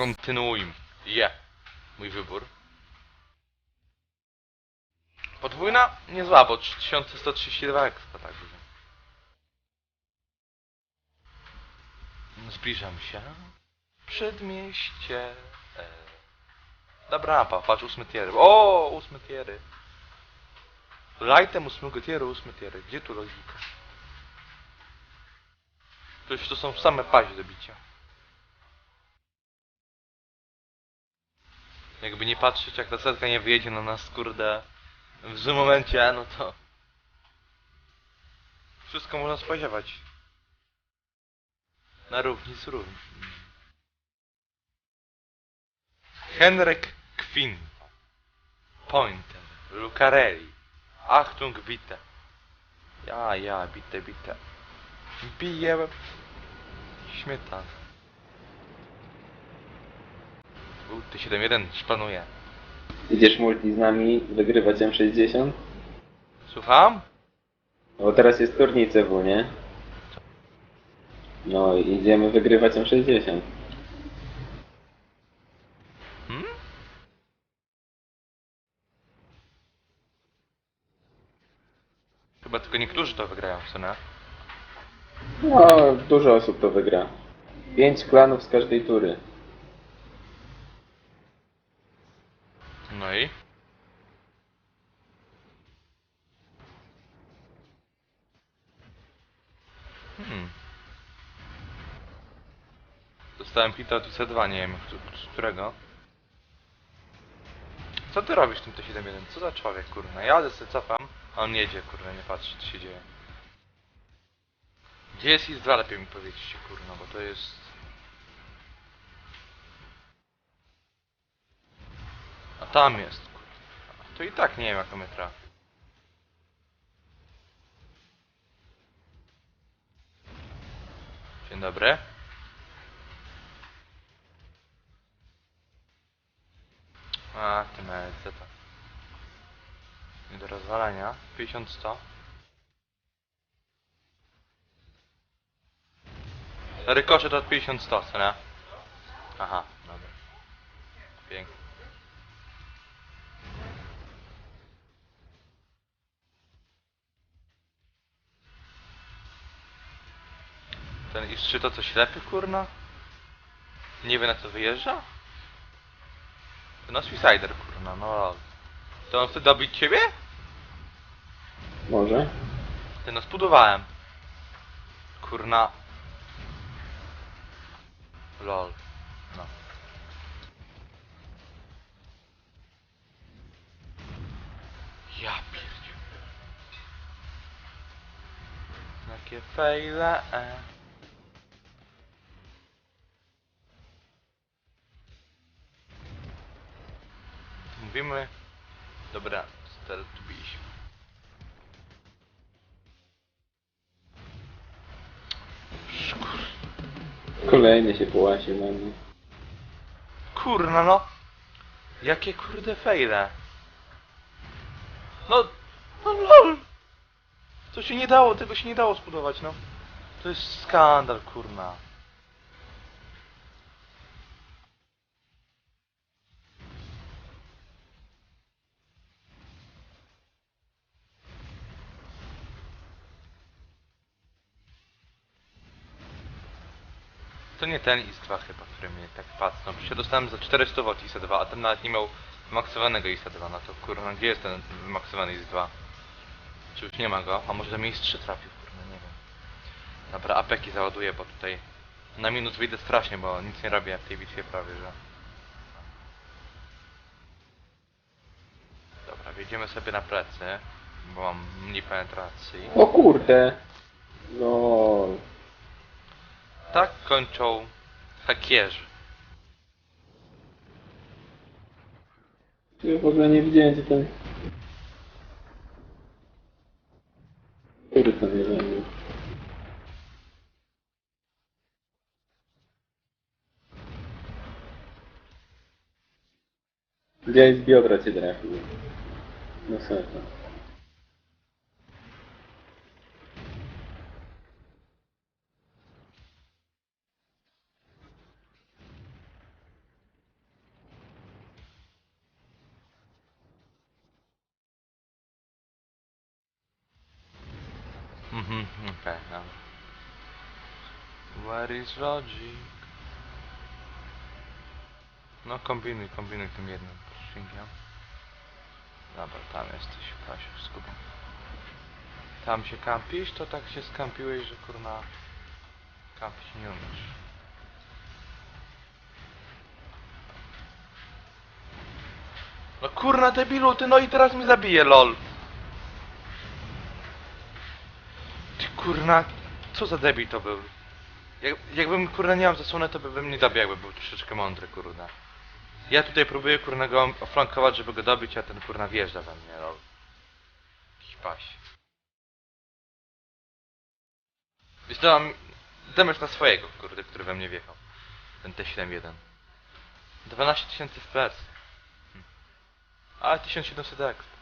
Kontynuujmy. Je. Mój wybór. Podwójna? Niezła, bo 3132 ekstra, tak. Zbliżam się. Przedmieście. E... Dobra, pa, patrz, ósmy tier. O, ósmy tiery. Lightem ósmego tieru, ósmy tiery. Gdzie tu logika? To już to są same paź do bicia. Jakby nie patrzeć, jak ta setka nie wyjedzie na nas, kurde, w złym momencie, no to... Wszystko można spodziewać. Na równi z równi. Henryk Quinn. Pointer. Lucarelli. Achtung, bitte. Ja, ja, bitte, bitte. Bije... Śmietan. U, T71 szpanuje. Idziesz multi z nami wygrywać M60? Słucham? Bo teraz jest turniej CW, nie? No i idziemy wygrywać M60. Hmm? Chyba tylko niektórzy to wygrają, nie? No, dużo osób to wygra. Pięć klanów z każdej tury. No i? Hmm. Dostałem hita od IC2, nie wiem którego. Co ty robisz tym T71? Co za człowiek, kurna? Jadę sobie cofam, a on jedzie, kurna, nie patrzy, co się dzieje. Gdzie jest IS-2? Lepiej mi powiedzieć, kurna, bo to jest... A tam jest. To i tak nie wiem jak to mnie trafi. Dzień dobry. A, ty co to? Nie do rozwalania. 50 100. Rykoszet od 50 100, co nie? Aha, dobra. Pięknie. Ten IS-3 to co ślepy, kurna? Nie wie na co wyjeżdża? No Suicider, kurna, no lol. To on chce dobić ciebie? Może? Ty no spudowałem. Kurna. Lol. No. Ja pierdziu. Jakie fejle. E. Mówimy. Dobra, startbiliśmy. Szkur... Kolejny się połasił na mnie. Kurna no. Jakie kurde fejle. No, no lol. To się nie dało, tego się nie dało zbudować, no. To jest skandal, kurna. To nie ten IS-2 chyba, który mnie tak pacnął. Ja dostałem za 400 W IS-2, a ten nawet nie miał wymaksowanego IS-2. No to kurna, gdzie jest ten wymaksowany IS-2? Czy już nie ma go? A może do miejsc 3 trafił, kurna, nie wiem. Dobra, apeki załaduję, bo tutaj na minus wyjdę strasznie, bo nic nie robię w tej bitwie prawie, że... Dobra, wjedziemy sobie na plecy, bo mam mniej penetracji. O kurde! No. Tak kończą hakierzy. Ja w ogóle nie widziałem gdzie ten... Który to nie zabił? Gdzieś z biodra cię trafił. No. Okej, dobra. Where is Rodzik? No kombinuj, kombinuj tym jednym shingiem. Dobra, tam jesteś, Kasiu, z Kubą. Tam się kampisz, to tak się skampiłeś, że kurna... Kampić nie umiesz. No kurna debilu, ty no i teraz mi zabije, lol. Ty kurna, co za debil to był? Jak, jakbym kurna nie miał zasłonę, to by bym nie zabił, jakby był troszeczkę mądry, kurna. Ja tutaj próbuję kurna go oflankować, żeby go dobić, a ten kurna wjeżdża we mnie, lol. Jakiś paś. Zdołam damage na swojego, kurde, który we mnie wjechał. Ten T71. 12 tysięcy FPS. Hm. A 1700 exp.